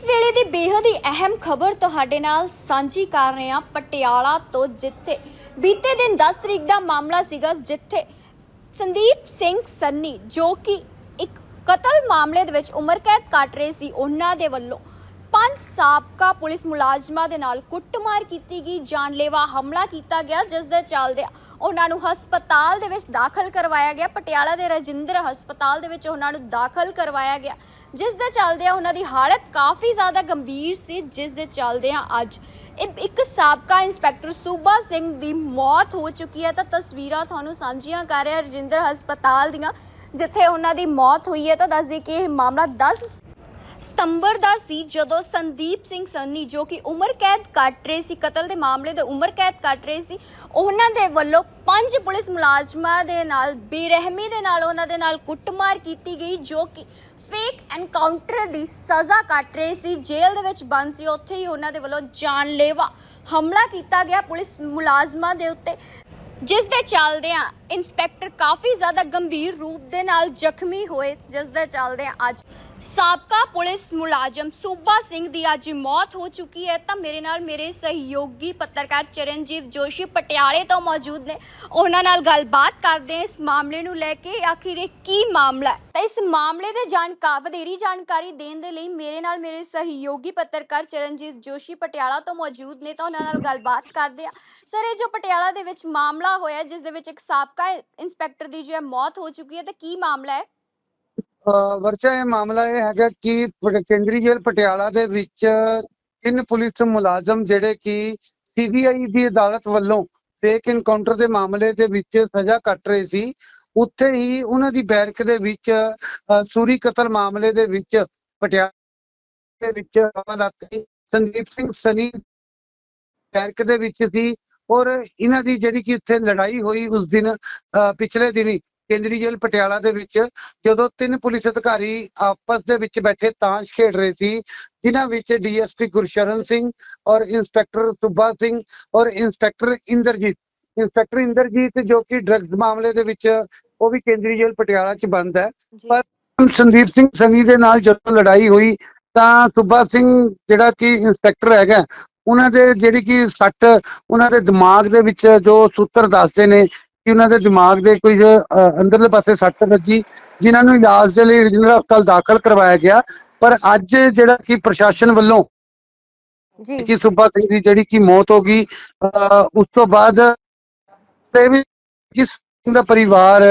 ਇਸ ਵੇਲੇ ਦੀ ਬੇਹੱਦ ਹੀ ਅਹਿਮ ਖਬਰ ਤੁਹਾਡੇ ਨਾਲ ਸਾਂਝੀ ਕਰ ਰਹੇ ਹਾਂ ਪਟਿਆਲਾ ਤੋਂ ਜਿੱਥੇ ਬੀਤੇ ਦਿਨ 10 ਤਰੀਕ ਦਾ ਮਾਮਲਾ ਸੀਗਾ, ਜਿੱਥੇ ਸੰਦੀਪ ਸਿੰਘ ਸੰਨੀ ਜੋ ਕਿ ਇੱਕ ਕਤਲ ਮਾਮਲੇ ਦੇ ਵਿੱਚ ਉਮਰ ਕੈਦ ਕੱਟ ਰਹੇ ਸੀ, ਉਹਨਾਂ ਦੇ ਵੱਲੋਂ ਪੰਜ ਸਾਬਕਾ ਪੁਲਿਸ ਮੁਲਾਜ਼ਮਾਂ ਦੇ ਨਾਲ ਕੁੱਟਮਾਰ ਕੀਤੀ ਗਈ, ਜਾਨਲੇਵਾ ਹਮਲਾ ਕੀਤਾ ਗਿਆ, ਜਿਸ ਦੇ ਚੱਲਦਿਆਂ ਉਹਨਾਂ ਨੂੰ ਹਸਪਤਾਲ ਦੇ ਵਿੱਚ ਦਾਖਲ ਕਰਵਾਇਆ ਗਿਆ। ਪਟਿਆਲਾ ਦੇ ਰਜਿੰਦਰ ਹਸਪਤਾਲ ਦੇ ਵਿੱਚ ਉਹਨਾਂ ਨੂੰ ਦਾਖਲ ਕਰਵਾਇਆ ਗਿਆ। ਜਿਸ ਦੇ ਚੱਲਦਿਆਂ ਉਹਨਾਂ ਦੀ ਹਾਲਤ ਕਾਫੀ ਜ਼ਿਆਦਾ ਗੰਭੀਰ ਸੀ, ਜਿਸ ਦੇ ਚੱਲਦਿਆਂ ਅੱਜ ਇੱਕ- ਸਾਬਕਾ ਇੰਸਪੈਕਟਰ ਸੂਬਾ ਸਿੰਘ ਦੀ ਮੌਤ ਹੋ ਚੁੱਕੀ ਹੈ। ਤਾਂ ਤਸਵੀਰਾਂ ਤੁਹਾਨੂੰ ਸਾਂਝੀਆਂ ਕਰ ਰਿਹਾ ਰਜਿੰਦਰ ਹਸਪਤਾਲ ਦੀਆਂ, ਜਿੱਥੇ ਉਹਨਾਂ ਦੀ ਮੌਤ ਹੋਈ ਹੈ। ਤਾਂ ਦੱਸਦੀ ਕਿ ਇਹ ਮਾਮਲਾ 10 ਸਤੰਬਰ ਦਾ ਸੀ ਜਦੋਂ ਸੰਦੀਪ ਸਿੰਘ ਸੰਨੀ ਜੋ ਕਿ ਉਮਰ ਕੈਦ ਕੱਟ ਰਹੇ ਸੀ, ਕਤਲ ਦੇ ਮਾਮਲੇ ਦੇ ਉਮਰ ਕੈਦ ਕੱਟ ਰਹੇ ਸੀ, ਉਹਨਾਂ ਦੇ ਵੱਲੋਂ ਪੰਜ ਪੁਲਿਸ ਮੁਲਾਜ਼ਮਾਂ ਦੇ ਨਾਲ, ਬੇਰਹਿਮੀ ਦੇ ਨਾਲ, ਉਹਨਾਂ ਦੇ ਨਾਲ ਕੁੱਟਮਾਰ ਕੀਤੀ ਗਈ, ਜੋ ਕਿ ਫੇਕ ਐਨਕਾਊਂਟਰ ਦੀ ਸਜ਼ਾ ਕੱਟ ਰਹੇ ਸੀ, ਜੇਲ੍ਹ ਦੇ ਵਿੱਚ ਬੰਦ ਸੀ, ਉੱਥੇ ਹੀ ਉਹਨਾਂ ਦੇ ਵੱਲੋਂ ਜਾਨਲੇਵਾ ਹਮਲਾ ਕੀਤਾ ਗਿਆ ਪੁਲਿਸ ਮੁਲਾਜ਼ਮਾਂ ਦੇ ਉੱਤੇ, ਜਿਸ ਦੇ ਚੱਲਦਿਆਂ ਇੰਸਪੈਕਟਰ ਕਾਫੀ ਜ਼ਿਆਦਾ ਗੰਭੀਰ ਰੂਪ ਦੇ ਨਾਲ ਜ਼ਖਮੀ ਹੋਏ, ਜਿਸ ਦੇ ਚੱਲਦਿਆਂ ਅੱਜ ਸਾਬਕਾ ਪੁਲਿਸ ਮੁਲਾਜ਼ਮ ਸੂਬਾ ਸਿੰਘ ਦੀ ਅੱਜ ਮੌਤ ਹੋ ਚੁੱਕੀ ਹੈ। ਤਾਂ ਮੇਰੇ ਨਾਲ ਮੇਰੇ ਸਹਿਯੋਗੀ ਪੱਤਰਕਾਰ ਚਰਨਜੀਤ ਜੋਸ਼ੀ ਪਟਿਆਲੇ ਤੋਂ ਮੌਜੂਦ ਨੇ। ਉਹਨਾਂ ਨਾਲ ਗੱਲਬਾਤ ਕਰਦੇ ਹਾਂ ਇਸ ਮਾਮਲੇ ਨੂੰ ਲੈ ਕੇ। ਆਖਿਰ ਇਹ ਕੀ ਮਾਮਲਾ ਹੈ? ਤਾਂ ਇਸ ਮਾਮਲੇ ਦੇ ਜਾਣਕਾਰ ਵਧੇਰੀ ਜਾਣਕਾਰੀ ਦੇਣ ਦੇ ਲਈ ਮੇਰੇ ਨਾਲ ਮੇਰੇ ਸਹਿਯੋਗੀ ਪੱਤਰਕਾਰ ਚਰਨਜੀਤ ਜੋਸ਼ੀ ਪਟਿਆਲਾ ਤੋਂ ਮੌਜੂਦ ਨੇ। ਤਾਂ ਉਹਨਾਂ ਨਾਲ ਗੱਲਬਾਤ ਕਰਦੇ ਆ ਸਰ, ਇਹ ਜੋ ਪਟਿਆਲਾ ਦੇ ਵਿੱਚ ਮਾਮਲਾ ਹੋਇਆ, ਜਿਸ ਦੇ ਵਿੱਚ ਇੱਕ ਸਾਬਕਾ ਇੰਸਪੈਕਟਰ ਦੀ ਜੋ ਹੈ ਮੌਤ ਹੋ ਚੁੱਕੀ ਹੈ, ਤਾਂ ਕੀ ਮਾਮਲਾ ਹੈ? ਵਰਚਾ ਇਹ ਮਾਮਲਾ ਇਹ ਹੈਗਾ ਕਿ ਕੇਂਦਰੀ ਜੇਲ੍ਹ ਪਟਿਆਲਾ ਦੇ ਵਿੱਚ ਤਿੰਨ ਪੁਲਿਸ ਮੁਲਾਜ਼ਮ ਜਿਹੜੇ ਕਿ ਸੀਬੀਆਈ ਦੀ ਅਦਾਲਤ ਵੱਲੋਂ ਫੇਕ ਐਨਕਾਊਂਟਰ ਦੇ ਮਾਮਲੇ ਦੇ ਵਿੱਚ ਸਜ਼ਾ ਕੱਟ ਰਹੇ ਸੀ। ਉੱਥੇ ਹੀ ਉਹਨਾਂ ਦੀ ਬੈਰਕ ਦੇ ਵਿੱਚ ਸੂਰੀ ਕਤਲ ਮਾਮਲੇ ਦੇ ਵਿੱਚ ਪਟਿਆਲਾ ਦੇ ਵਿੱਚ ਅਦਾਲਤ ਸੰਦੀਪ ਸਿੰਘ ਸਨੀ ਬੈਰਕ ਦੇ ਵਿੱਚ ਸੀ ਔਰ ਇਹਨਾਂ ਦੀ ਜਿਹੜੀ ਕਿ ਉੱਥੇ ਲੜਾਈ ਹੋਈ ਉਸ ਦਿਨ ਅਹ, ਪਿਛਲੇ ਦਿਨੀ ਕੇਂਦਰੀ ਜੇਲ੍ਹ ਪਟਿਆਲਾ ਦੇ ਵਿੱਚ ਜਦੋਂ ਤਿੰਨ ਪੁਲਿਸ ਅਧਿਕਾਰੀ ਆਪਸ ਦੇ ਵਿੱਚ ਬੈਠੇ ਤਾਸ਼ ਖੇਡ ਰਹੇ ਸੀ ਜਿਨ੍ਹਾਂ ਵਿੱਚ ਡੀਐਸਪੀ ਗੁਰਸ਼ਰਨ ਸਿੰਘ ਔਰ ਇੰਸਪੈਕਟਰ ਸੁੱਬਾ ਸਿੰਘ ਔਰ ਇੰਸਪੈਕਟਰ ਇੰਦਰਜੀਤ ਇੰਸਪੈਕਟਰ ਇੰਦਰਜੀਤ ਜੋ ਕਿ ਡਰੱਗਸ ਮਾਮਲੇ ਦੇ ਵਿੱਚ ਉਹ ਵੀ ਕੇਂਦਰੀ ਜੇਲ੍ਹ ਪਟਿਆਲਾ 'ਚ ਬੰਦ ਹੈ। ਪਰ ਸੰਦੀਪ ਸਿੰਘ ਸਨੀ ਦੇ ਨਾਲ ਜਦੋਂ ਲੜਾਈ ਹੋਈ ਤਾਂ ਸੁੱਬਾ ਸਿੰਘ ਜਿਹੜਾ ਕਿ ਇੰਸਪੈਕਟਰ ਹੈਗਾ ਉਹਨਾਂ ਦੇ ਜਿਹੜੀ ਕਿ ਸੱਟ ਉਹਨਾਂ ਦੇ ਦਿਮਾਗ ਦੇ ਵਿੱਚ ਜੋ ਸੂਤਰ ਦੱਸਦੇ ਨੇ ਕਿ ਉਹਨਾਂ ਦੇ ਦਿਮਾਗ ਦੇ ਕੁਝ ਅੰਦਰਲੇ ਪਾਸੇ ਸੱਟ ਵੱਜੀ ਜਿਨ੍ਹਾਂ ਨੂੰ ਇਲਾਜ ਦੇ ਲਈ ਰਜਿੰਦਰਾ ਹਸਪਤਾਲ ਦਾਖਲ ਕਰਵਾਇਆ ਗਿਆ। ਪਰ ਅੱਜ ਜਿਹੜਾ ਕਿ ਪ੍ਰਸ਼ਾਸਨ ਵੱਲੋਂ ਜੀ। ਕਿ ਸੁੱਬਾ ਸਿੰਘ ਦੀ ਜਿਹੜੀ ਕਿ ਮੌਤ ਹੋ ਗਈ ਉਸ ਤੋਂ ਬਾਅਦ ਤੇ ਵੀ ਜਿਸ ਦਾ ਪਰਿਵਾਰ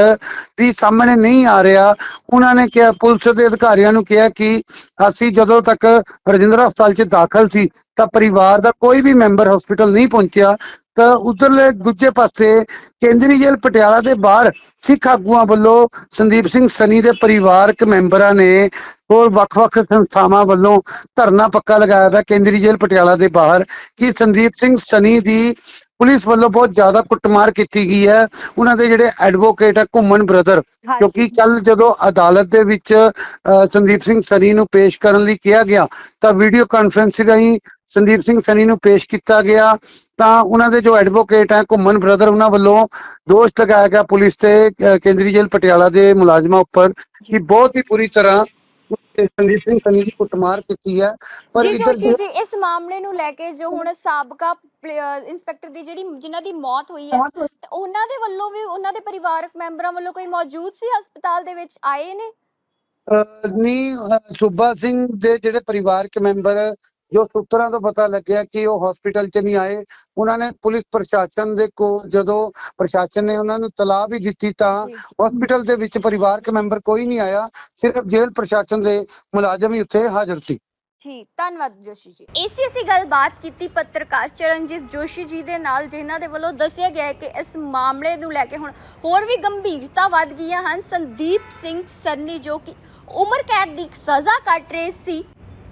ਵੀ ਸਾਹਮਣੇ ਨਹੀਂ ਆ ਰਿਹਾ ਉਹਨਾਂ ਨੇ ਕਿਹਾ ਪੁਲਿਸ ਦੇ ਅਧਿਕਾਰੀਆਂ ਨੂੰ ਕਿਹਾ ਕਿ ਅਸੀਂ ਜਦੋਂ ਤੱਕ ਰਜਿੰਦਰਾ ਹਸਪਤਾਲ 'ਚ ਦਾਖਲ ਸੀ ਤਾਂ ਪਰਿਵਾਰ ਦਾ ਕੋਈ ਵੀ ਮੈਂਬਰ ਹਸਪੀਟਲ ਨਹੀਂ ਪਹੁੰਚਿਆ। ਤਾਂ ਉਧਰਲੇ ਦੂਜੇ ਪਾਸੇ ਕੇਂਦਰੀ ਜੇਲ੍ਹ ਪਟਿਆਲਾ ਦੇ ਬਾਹਰ ਸਿੱਖ ਆਗੂਆਂ ਵੱਲੋਂ ਸੰਦੀਪ ਸਿੰਘ ਸਨੀ ਦੇ ਪਰਿਵਾਰਕ ਮੈਂਬਰਾਂ ਨੇ ਹੋਰ ਵੱਖ-ਵੱਖ ਸੰਸਥਾਵਾਂ ਵੱਲੋਂ ਧਰਨਾ ਪੱਕਾ ਲਗਾਇਆ ਹੋਇਆ ਕੇਂਦਰੀ ਜੇਲ੍ਹ ਪਟਿਆਲਾ ਦੇ ਬਾਹਰ ਕਿ ਸੰਦੀਪ ਸਿੰਘ ਸਨੀ ਦੀ ਪੁਲਿਸ ਵੱਲੋਂ ਬਹੁਤ ਜ਼ਿਆਦਾ ਕੁੱਟਮਾਰ ਕੀਤੀ ਗਈ ਹੈ। ਉਹਨਾਂ ਦੇ ਜਿਹੜੇ ਐਡਵੋਕੇਟ ਹੈ ਘੁੰਮਣ ਬ੍ਰਦਰ ਕਿਉਂਕਿ ਕੱਲ ਜਦੋਂ ਅਦਾਲਤ ਦੇ ਵਿੱਚ ਸੰਦੀਪ ਸਿੰਘ ਸਨੀ ਨੂੰ ਪੇਸ਼ ਕਰਨ ਲਈ ਕਿਹਾ ਗਿਆ ਤਾਂ ਵੀਡੀਓ ਕਾਨਫਰੰਸ ਰਾਹੀਂ ਸੰਦੀਪ ਸਿੰਘ ਸਨੀ ਨੂੰ ਪੇਸ਼ ਕੀਤਾ ਗਿਆ। ਤਾਂ ਉਹਨਾਂ ਦੇ ਜੋ ਐਡਵੋਕੇਟ ਹੈ ਘੁੰਮਣ ਬ੍ਰਦਰ ਉਹਨਾਂ ਵੱਲੋਂ ਦੋਸ਼ ਲਗਾਇਆ ਗਿਆ ਪੁਲਿਸ ਤੇ ਕੇਂਦਰੀ ਜੇਲ੍ਹ ਪਟਿਆਲਾ ਦੇ ਮੁਲਾਜ਼ਮਾਂ ਉੱਪਰ ਕਿ ਬਹੁਤ ਹੀ ਬੁਰੀ ਤਰ੍ਹਾਂ ਸੰਦੀਪ ਸਿੰਘ ਸਨੀ ਦੀ ਕੁੱਟਮਾਰ ਕੀਤੀ ਹੈ। ਪਰ ਇੱਧਰ ਜੀ ਇਸ ਮਾਮਲੇ ਨੂੰ ਲੈ ਕੇ ਜੋ ਹੁਣ ਸਾਬਕਾ ਇੰਸਪੈਕਟਰ ਦੀ ਜਿਹੜੀ ਜਿਨ੍ਹਾਂ ਦੀ ਮੌਤ ਹੋਈ ਹੈ ਤੇ ਉਹਨਾਂ ਦੇ ਵੱਲੋਂ ਵੀ ਉਹਨਾਂ ਦੇ ਪਰਿਵਾਰਕ ਮੈਂਬਰਾਂ ਵੱਲੋਂ ਕੋਈ ਮੌਜੂਦ ਸੀ ਹਸਪਤਾਲ ਦੇ ਵਿੱਚ ਆਏ ਨੇ? ਨਹੀਂ ਸੁੱਬਾ ਸਿੰਘ ਦੇ ਜਿਹੜੇ ਪਰਿਵਾਰਕ ਮੈਂਬਰ ਜੋ ਸੂਤਰਾਂ ਤੋਂ ਪਤਾ ਲੱਗਿਆ ਕਿ ਉਹ ਹਸਪੀਟਲ 'ਚ ਨਹੀਂ ਆਏ ਉਹਨਾਂ ਨੇ ਪੁਲਿਸ ਪ੍ਰਸ਼ਾਸਨ ਦੇ ਕੋਲ ਜਦੋਂ ਪ੍ਰਸ਼ਾਸਨ ਨੇ ਉਹਨਾਂ ਨੂੰ ਤਲਾਹ ਵੀ ਦਿੱਤੀ ਤਾਂ ਜੀ। ਹਸਪੀਟਲ ਦੇ ਵਿੱਚ ਪਰਿਵਾਰਕ ਮੈਂਬਰ ਕੋਈ ਨਹੀਂ ਆਇਆ ਸਿਰਫ ਜੇਲ੍ਹ ਪ੍ਰਸ਼ਾਸਨ ਦੇ ਮੁਲਾਜ਼ਮ ਹੀ ਉੱਥੇ ਹਾਜ਼ਰ ਸੀ। ਠੀਕ ਧੰਨਵਾਦ ਜੋਸ਼ੀ ਜੀ। ਇਸੇ ਅਸੀਂ ਗੱਲਬਾਤ ਕੀਤੀ ਪੱਤਰਕਾਰ ਚਰਨਜੀਤ ਜੋਸ਼ੀ ਜੀ ਦੇ ਨਾਲ ਜਿਨ੍ਹਾਂ ਦੇ ਵੱਲੋਂ ਦੱਸਿਆ ਗਿਆ ਹੈ ਕਿ ਇਸ ਮਾਮਲੇ ਨੂੰ ਲੈ ਕੇ ਹੁਣ ਹੋਰ ਵੀ ਗੰਭੀਰਤਾ ਵੱਧ ਗਈਆਂ ਹਨ। ਸੰਦੀਪ ਸਿੰਘ ਸਰਨੀ ਜੋ ਕਿ ਉਮਰ ਕੈਦ ਦੀ ਸਜ਼ਾ ਕੱਟ ਰਹੇ ਸੀ।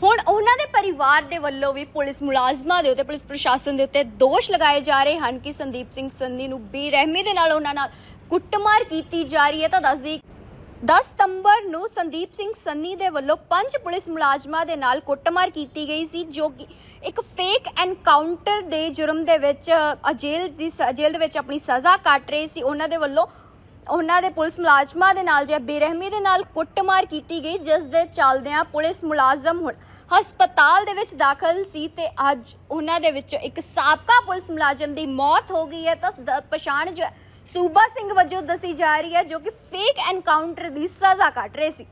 ਹੁਣ ਉਹਨਾਂ ਦੇ ਪਰਿਵਾਰ ਦੇ ਵੱਲੋਂ ਵੀ ਪੁਲਿਸ ਮੁਲਾਜ਼ਮਾਂ ਦੇ ਉੱਤੇ, ਪੁਲਿਸ ਪ੍ਰਸ਼ਾਸਨ ਦੇ ਉੱਤੇ ਦੋਸ਼ ਲਗਾਏ ਜਾ ਰਹੇ ਹਨ ਕਿ ਸੰਦੀਪ ਸਿੰਘ ਸੰਨੀ ਨੂੰ ਬੇਰਹਿਮੀ ਦੇ ਨਾਲ ਉਹਨਾਂ ਨਾਲ ਕੁੱਟਮਾਰ ਕੀਤੀ ਜਾ ਰਹੀ ਹੈ। ਤਾਂ ਦੱਸਦੀ 10 ਸਤੰਬਰ ਨੂੰ ਸੰਦੀਪ ਸਿੰਘ ਸੰਨੀ ਦੇ ਵੱਲੋਂ ਪੰਜ ਪੁਲਿਸ ਮੁਲਾਜ਼ਮਾਂ ਦੇ ਨਾਲ ਕੁੱਟਮਾਰ ਕੀਤੀ ਗਈ ਸੀ, ਜੋ ਕਿ ਇੱਕ ਫੇਕ ਐਨਕਾਊਂਟਰ ਦੇ ਜੁਰਮ ਦੇ ਵਿੱਚ ਜੇਲ੍ਹ ਦੀ ਸ- ਜੇਲ੍ਹ ਦੇ ਵਿੱਚ ਆਪਣੀ ਸਜ਼ਾ ਕੱਟ ਰਹੇ ਸੀ। ਉਹਨਾਂ ਦੇ ਵੱਲੋਂ ਉਹਨਾਂ ਦੇ ਪੁਲਿਸ ਮੁਲਾਜ਼ਮਾਂ ਦੇ ਨਾਲ ਜੇ ਬੇਰਹਿਮੀ ਦੇ ਨਾਲ ਕੁੱਟਮਾਰ ਕੀਤੀ ਗਈ, ਜਿਸ ਦੇ ਚੱਲਦਿਆਂ ਪੁਲਿਸ ਮੁਲਾਜ਼ਮ ਹੁਣ ਹਸਪਤਾਲ ਦੇ ਵਿੱਚ ਦਾਖਲ ਸੀ ਤੇ ਅੱਜ ਉਹਨਾਂ ਦੇ ਵਿੱਚੋਂ ਇੱਕ ਸਾਬਕਾ ਪੁਲਿਸ ਮੁਲਾਜ਼ਮ ਦੀ ਮੌਤ ਹੋ ਗਈ ਹੈ। ਤਾਂ ਪਛਾਣ ਜੋ ਹੈ ਸੂਬਾ ਸਿੰਘ ਵਜੋਂ ਦੱਸੀ ਜਾ ਰਹੀ ਹੈ ਜੋ ਕਿ ਫੇਕ ਐਨਕਾਊਂਟਰ ਦੀ ਸਜ਼ਾ ਕੱਟ ਰਹੇ ਸੀ।